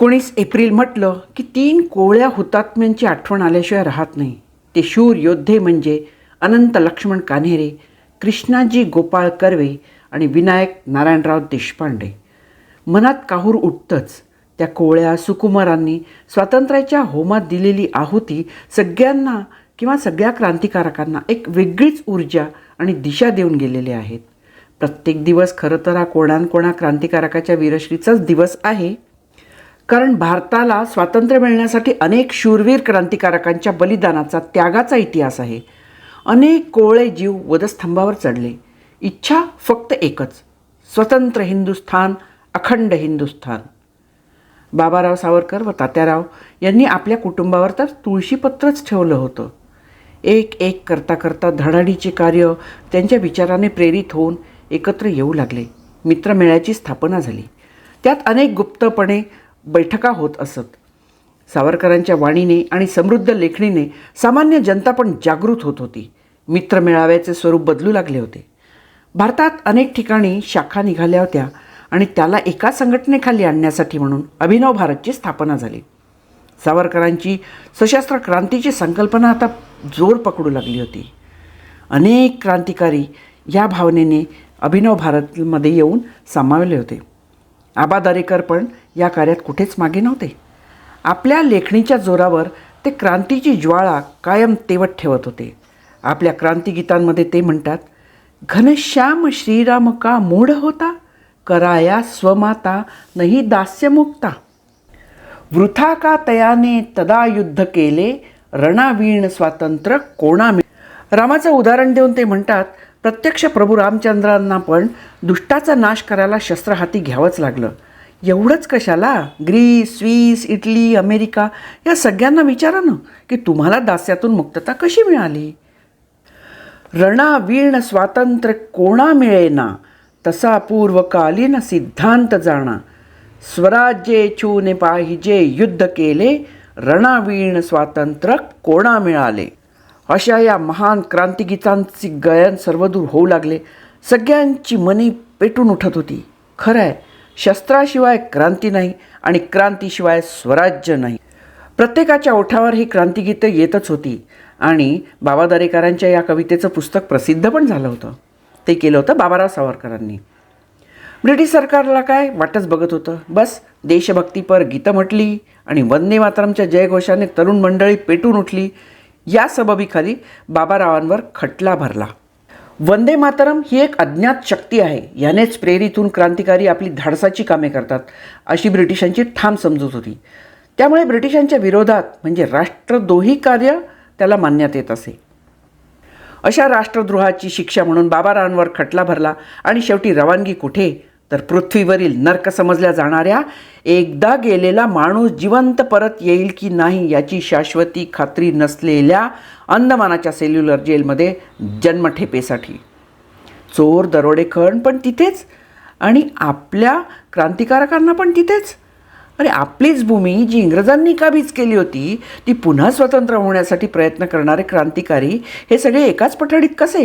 एकोणीस एप्रिल म्हटलं की तीन कोवळ्या हुतात्म्यांची आठवण आल्याशिवाय राहत नाही. ते शूर योद्धे म्हणजे अनंत लक्ष्मण कान्हेरे कृष्णाजी गोपाळ कर्वे आणि विनायक नारायणराव देशपांडे. मनात काहूर उठतंच. त्या कोवळ्या सुकुमारांनी स्वातंत्र्याच्या होमात दिलेली आहुती सगळ्यांना किंवा सगळ्या क्रांतिकारकांना एक वेगळीच ऊर्जा आणि दिशा देऊन गेलेले आहेत. प्रत्येक दिवस खरं तर हा कोणाकोणा क्रांतिकारकाच्या वीरश्रीचाच दिवस आहे. कारण भारताला स्वातंत्र्य मिळण्यासाठी अनेक शूरवीर क्रांतिकारकांच्या बलिदानाचा त्यागाचा इतिहास आहे. अनेक कोवळे जीव वधस्तंभावर चढले. इच्छा फक्त एकच स्वतंत्र हिंदुस्थान अखंड हिंदुस्थान. बाबाराव सावरकर व तात्याराव यांनी आपल्या कुटुंबावर तर तुळशीपत्रच ठेवलं होतं. एक एक करता करता धडाडीचे कार्य त्यांच्या विचाराने प्रेरित होऊन एकत्र येऊ लागले. मित्रमेळ्याची स्थापना झाली. त्यात अनेक गुप्तपणे बैठका होत असत. सावरकरांच्या वाणीने आणि समृद्ध लेखणीने सामान्य जनता पण जागृत होत होती. मित्रमेळाव्याचे स्वरूप बदलू लागले होते. भारतात अनेक ठिकाणी शाखा निघाल्या होत्या आणि त्याला एका संघटनेखाली आणण्यासाठी म्हणून अभिनव भारतची स्थापना झाली. सावरकरांची सशस्त्र क्रांतीची संकल्पना आता जोर पकडू लागली होती. अनेक क्रांतिकारी या भावनेने अभिनव भारतमध्ये येऊन सामावले होते. आबा दरेकर पण या कार्यात कुठेच मागे नव्हते. आपल्या लेखणीच्या जोरावर ते क्रांतीची ज्वाळा कायम तेवत ठेवत होते. आपल्या क्रांतिगीतांमध्ये ते म्हणतात घनश्याम श्रीराम का मूढ होता? कराया स्वमाता नाही दास्यमुक्ता वृथा का तयाने तदा युद्ध केले? रणावीण स्वातंत्र्य कोणा मिळ रामाचं उदाहरण देऊन ते म्हणतात प्रत्यक्ष प्रभू रामचंद्रांना पण दुष्टाचा नाश करायला शस्त्र हाती घ्यावंच लागलं. एवढंच कशाला? ग्रीस स्विस इटली अमेरिका या सगळ्यांना विचारा ना की तुम्हाला दास्यातून मुक्तता कशी मिळाली? रणा स्वातंत्र्य कोणा मिळेना तसा पूर्वकालीन सिद्धांत जाणा. स्वराज्ये छूने पाहिजे युद्ध केले रणावीण स्वातंत्र्य कोणा मिळाले? अशा या महान क्रांतिगीतांची गायन सर्वदूर होऊ लागले. सगळ्यांची मनी पेटून उठत होती. खरं आहे शस्त्राशिवाय क्रांती नाही आणि क्रांतीशिवाय स्वराज्य नाही. प्रत्येकाच्या ओठावर ही क्रांतिगीतं येतच होती आणि बाबा दरेकरांच्या या कवितेचं पुस्तक प्रसिद्ध पण झालं होतं. ते केलं होतं बाबाराव सावरकरांनी. ब्रिटिश सरकारला काय वाटच बघत होतं? बस देशभक्तीपर गीतं म्हटली आणि वंदे मातरमच्या जयघोषाने तरुण मंडळी पेटून उठली. या सबबीखाली बाबारावांवर खटला भरला. वंदे मातरम ही एक अज्ञात शक्ती आहे. यानेच प्रेरितून क्रांतिकारी आपली धाडसाची कामे करतात अशी ब्रिटिशांची ठाम समजूत होती. त्यामुळे ब्रिटिशांच्या विरोधात म्हणजे राष्ट्रद्रोही कार्य त्याला मानण्यात येत असे. अशा राष्ट्रद्रोहाची शिक्षा म्हणून बाबारावांवर खटला भरला आणि शेवटी रवानगी कुठे? तर पृथ्वीवरील नर्क समजल्या जाणाऱ्या एकदा गेलेला माणूस जिवंत परत येईल की नाही याची शाश्वती खात्री नसलेल्या अंदमानाच्या सेल्युलर जेलमध्ये जन्मठेपेसाठी चोर दरोडेखण पण तिथेच. आणि आपल्या क्रांतिकारकांना पण तिथेच. अरे आपलीच भूमी जी इंग्रजांनी काबीज केली होती ती पुन्हा स्वतंत्र होण्यासाठी प्रयत्न करणारे क्रांतिकारी हे सगळे एकाच पठडीत कसे?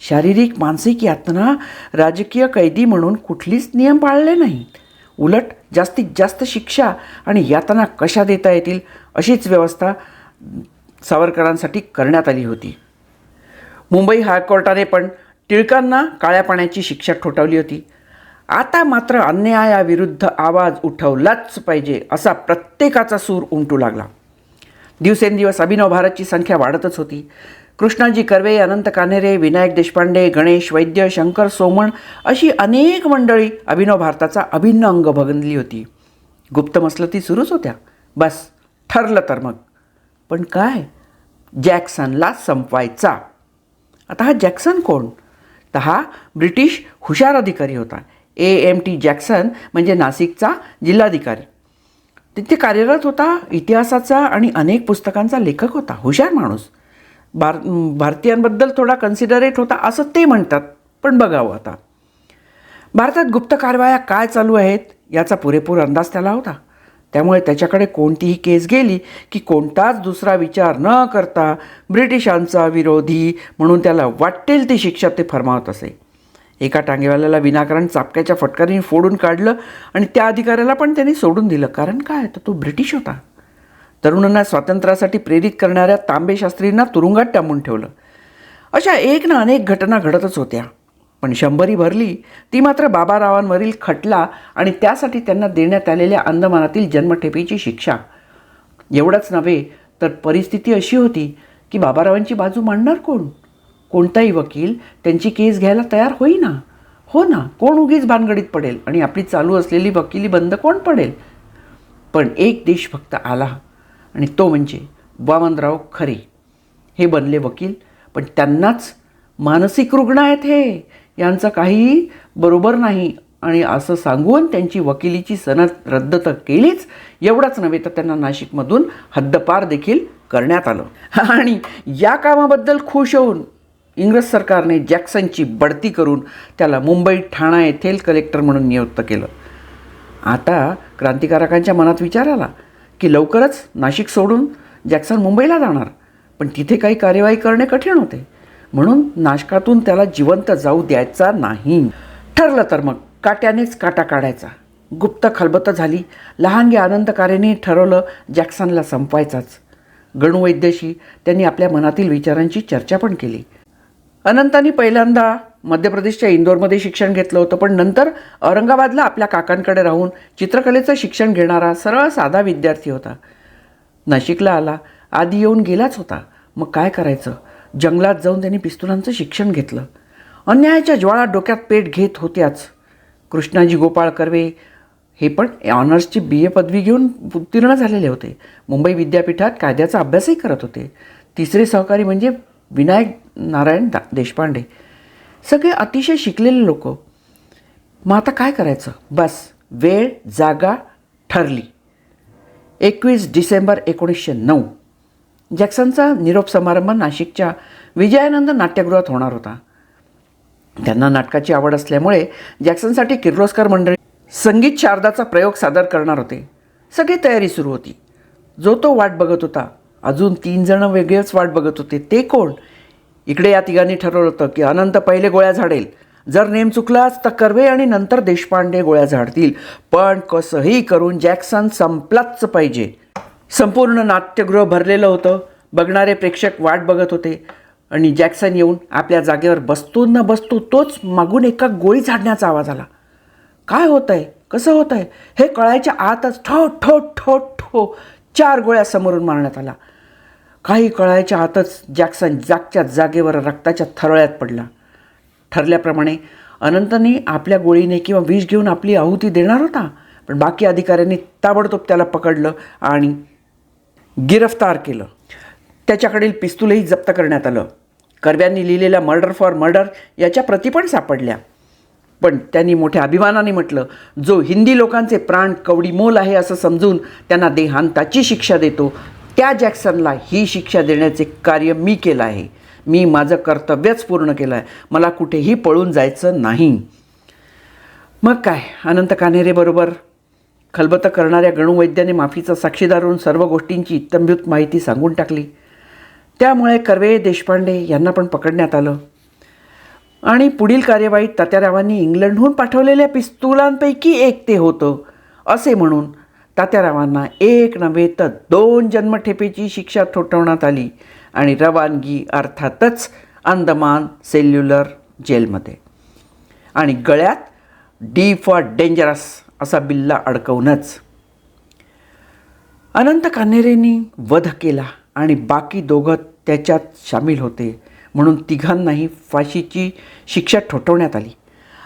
शारीरिक मानसिक यातना राजकीय कैदी म्हणून कुठलीच नियम पाळले नाहीत. उलट जास्तीत जास्त शिक्षा आणि यातना कशा देता येतील अशीच व्यवस्था सावरकरांसाठी करण्यात आली होती. मुंबई हायकोर्टाने पण टिळकांना काळ्या पाण्याची शिक्षा ठोठावली होती. आता मात्र अन्यायाविरुद्ध आवाज उठवलाच पाहिजे असा प्रत्येकाचा सूर उमटू लागला. दिवसेंदिवस अभिनव भारतची संख्या वाढतच होती. कृष्णाजी कर्वे अनंत कान्हेरे विनायक देशपांडे गणेश वैद्य शंकर सोमण अशी अनेक मंडळी अभिनव भारताचा अभिन्न अंग बनली होती. गुप्त मसलती सुरूच होत्या. बस ठरलं तर मग. पण काय? जॅक्सनला संपवायचा. आता हा जॅक्सन कोण? तर हा ब्रिटिश हुशार अधिकारी होता. ए. एम. टी. जॅक्सन म्हणजे नाशिकचा जिल्हाधिकारी. तिथे कार्यरत होता इतिहासाचा आणि अनेक पुस्तकांचा लेखक होता. हुशार माणूस. भार भारतीयांबद्दल थोडा कन्सिडरेट होता असं ते म्हणतात. पण बघावं आता. भारतात गुप्त कारवाया काय चालू आहेत याचा पुरेपूर अंदाज त्याला होता. त्यामुळे त्याच्याकडे कोणतीही केस गेली की कोणताच दुसरा विचार न करता ब्रिटिशांचा विरोधी म्हणून त्याला वाटेल ती शिक्षा ते फरमावत असे. एका टांगेवाल्याला विनाकारण चापक्याच्या फटकारीने फोडून काढलं आणि त्या अधिकाऱ्याला पण त्यांनी सोडून दिलं. कारण काय? तर तो ब्रिटिश होता. तरुणांना स्वातंत्र्यासाठी प्रेरित करणाऱ्या तांबे शास्त्रींना तुरुंगात टांबून ठेवलं. अशा एक ना अनेक घटना घडतच होत्या. पण शंभरी भरली ती मात्र बाबारावांवरील खटला आणि त्यासाठी त्यांना देण्यात आलेल्या अंदमानातील जन्मठेपेची शिक्षा. एवढंच नव्हे तर परिस्थिती अशी होती की बाबारावांची बाजू मांडणार कोण? कोणताही वकील त्यांची केस घ्यायला तयार होईना. हो ना कोण उगीच भानगडीत पडेल आणि आपली चालू असलेली वकिली बंद कोण पडेल? पण एक देशभक्त आला. आणि तो म्हणजे वामनराव खरे. हे बनले वकील पण त्यांनाच मानसिक रुग्ण आहेत हे. यांचं काहीही बरोबर नाही. आणि असं सांगून त्यांची वकिलीची सनद रद्द तर केलीच एवढंच नव्हे तर त्यांना नाशिकमधून हद्दपार देखील करण्यात आलं. आणि या कामाबद्दल खुश होऊन इंग्रज सरकारने जॅक्सनची बढती करून त्याला मुंबई ठाणा येथील कलेक्टर म्हणून नियुक्त केलं. आता क्रांतिकारकांच्या मनात विचार आला. की लवकरच नाशिक सोडून जॅक्सन मुंबईला जाणार. पण तिथे काही कार्यवाही करणे कठीण होते. म्हणून नाशकातून त्याला जिवंत जाऊ द्यायचा नाही. ठरलं तर मग काट्यानेच काटा काढायचा. गुप्त खलबत झाली. लहानगे आनंदकारेने ठरवलं जॅक्सनला संपवायचाच. गणुवैद्याशी त्यांनी आपल्या मनातील विचारांची चर्चा पण केली. अनंतानी पहिल्यांदा मध्य प्रदेशच्या इंदोरमध्ये शिक्षण घेतलं होतं पण नंतर औरंगाबादला आपल्या काकांकडे राहून चित्रकलेचं शिक्षण घेणारा सरळ साधा विद्यार्थी होता. नाशिकला आला. आधी येऊन गेलाच होता. मग काय करायचं? जंगलात जाऊन त्यांनी पिस्तुलांचं शिक्षण घेतलं. अन्यायाच्या ज्वाळा डोक्यात पेट घेत होत्याच. कृष्णाजी गोपाळ कर्वे हे पण ऑनर्सची बी ए पदवी घेऊन उत्तीर्ण झालेले होते. मुंबई विद्यापीठात कायद्याचा अभ्यासही करत होते. तिसरे सहकारी म्हणजे विनायक नारायण दा देशपांडे. सगळे अतिशय शिकलेले लोक. मग आता काय करायचं? बस वेळ जागा ठरली. एकवीस डिसेंबर एकोणीसशे नऊ. जॅक्सनचा निरोप समारंभ नाशिकच्या विजयानंद नाट्यगृहात होणार होता. त्यांना नाटकाची आवड असल्यामुळे जॅक्सनसाठी किर्लोस्कर मंडळी संगीत शारदाचा प्रयोग सादर करणार होते. सगळी तयारी सुरू होती. जो तो वाट बघत होता. अजून तीन जणं वेगळेच वाट बघत होते. ते कोण? इकडे या तिघांनी ठरवलं होतं की अनंत पहिले गोळ्या झाडेल. जर नेम चुकलाच तर कर्वे आणि नंतर देशपांडे गोळ्या झाडतील. पण कसंही करून जॅक्सन संपलाच पाहिजे. संपूर्ण नाट्यगृह भरलेलं होतं. बघणारे प्रेक्षक वाट बघत होते. आणि जॅक्सन येऊन आपल्या जागेवर बसतो न बसतो तोच मागून एका गोळी झाडण्याचा आवाज आला. काय होत आहे कसं होत आहे हे कळायच्या आतच ठो ठो ठो ठो चार गोळ्या समोरून मारण्यात आला. काही कळायच्या आतच जॅक्सन जागच्या जागेवर रक्ताच्या थरळ्यात पडला. ठरल्याप्रमाणे अनंतने आपल्या गोळीने किंवा विष घेऊन आपली आहुती देणार होता पण बाकी अधिकाऱ्यांनी ताबडतोब त्याला पकडलं आणि गिरफ्तार केलं. त्याच्याकडील पिस्तूलही जप्त करण्यात आलं. कर्व्यांनी लिहिलेल्या मर्डर फॉर मर्डर याच्या प्रती पण सापडल्या. पण त्यांनी मोठ्या अभिमानाने म्हटलं जो हिंदी लोकांचे प्राण कवडी मोल आहे असं समजून त्यांना देहांताची शिक्षा देतो त्या जॅक्सनला ही शिक्षा देण्याचे कार्य मी केलं आहे. मी माझं कर्तव्यच पूर्ण केलं आहे. मला कुठेही पळून जायचं नाही. मग काय? अनंत कान्हेरेबरोबर खलबतं करणाऱ्या गणुवैद्याने माफीचा साक्षीदार होऊन सर्व गोष्टींची इत्तंभूत माहिती सांगून टाकली. त्यामुळे कर्वे देशपांडे यांना पण पकडण्यात आलं. आणि पुढील कार्यवाहीत तात्यारावांनी इंग्लंडहून पाठवलेल्या पिस्तुलांपैकी एक ते होतं असे म्हणून तात्यारावांना एक नव्हे तर दोन जन्मठेपेची शिक्षा ठोठवण्यात आली आणि रवानगी अर्थातच अंदमान सेल्युलर जेलमध्ये. आणि गळ्यात डी फॉर डेंजरस असा बिल्ला अडकवूनच. अनंत कान्हेरेंनी वध केला आणि बाकी दोघं त्याच्यात सामील होते म्हणून तिघांनाही फाशीची शिक्षा ठोठवण्यात आली.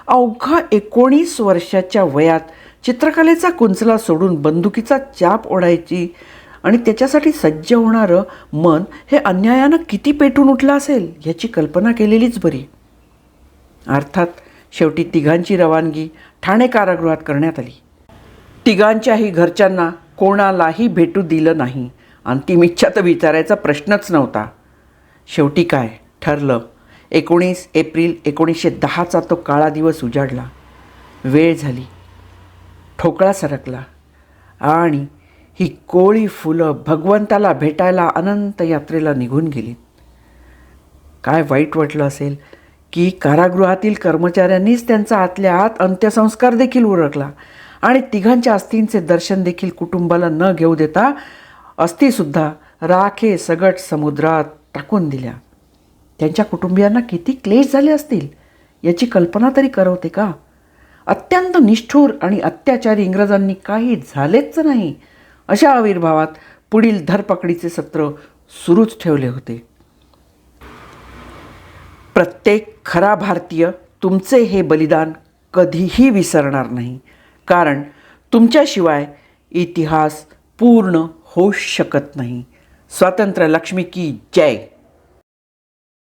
अवघा एकोणीस वर्षाच्या वयात चित्रकलेचा कुंचला सोडून बंदुकीचा चाप ओढायची आणि त्याच्यासाठी सज्ज होणारं मन हे अन्यायानं किती पेटून उठलं असेल याची कल्पना केलेलीच बरी. अर्थात शेवटी तिघांची रवानगी ठाणे कारागृहात करण्यात आली. तिघांच्याही घरच्यांना कोणालाही भेटू दिलं नाही. अंतिम इच्छा तर विचारायचा प्रश्नच नव्हता. शेवटी काय ठरलं? एकोणीस एप्रिल एकोणीसशे दहाचा तो काळा दिवस उजाडला. वेळ झाली. ठोकळा सरकला आणि ही कोळी फुलं भगवंताला भेटायला अनंत यात्रेला निघून गेली. काय वाईट वाटलं असेल की कारागृहातील कर्मचाऱ्यांनीच त्यांचा आतल्या आत अंत्यसंस्कार देखील उरकला आणि तिघांच्या अस्थींचे दर्शन देखील कुटुंबाला न घेऊ देता अस्थीसुद्धा राखे सगट समुद्रात टाकून दिल्या. त्यांच्या कुटुंबियांना किती क्लेश झाले असतील याची कल्पना तरी करवते का? अत्यंत निष्ठूर आणि अत्याचारी इंग्रजांनी काही झालेच नाही अशा आविर्भावात पुढील धरपकडीचे सत्र सुरूच ठेवले होते. प्रत्येक खरा भारतीय तुमचे हे बलिदान कधीही विसरणार नाही कारण तुमच्याशिवाय इतिहास पूर्ण होऊ शकत नाही. स्वातंत्र्य लक्ष्मी की जय!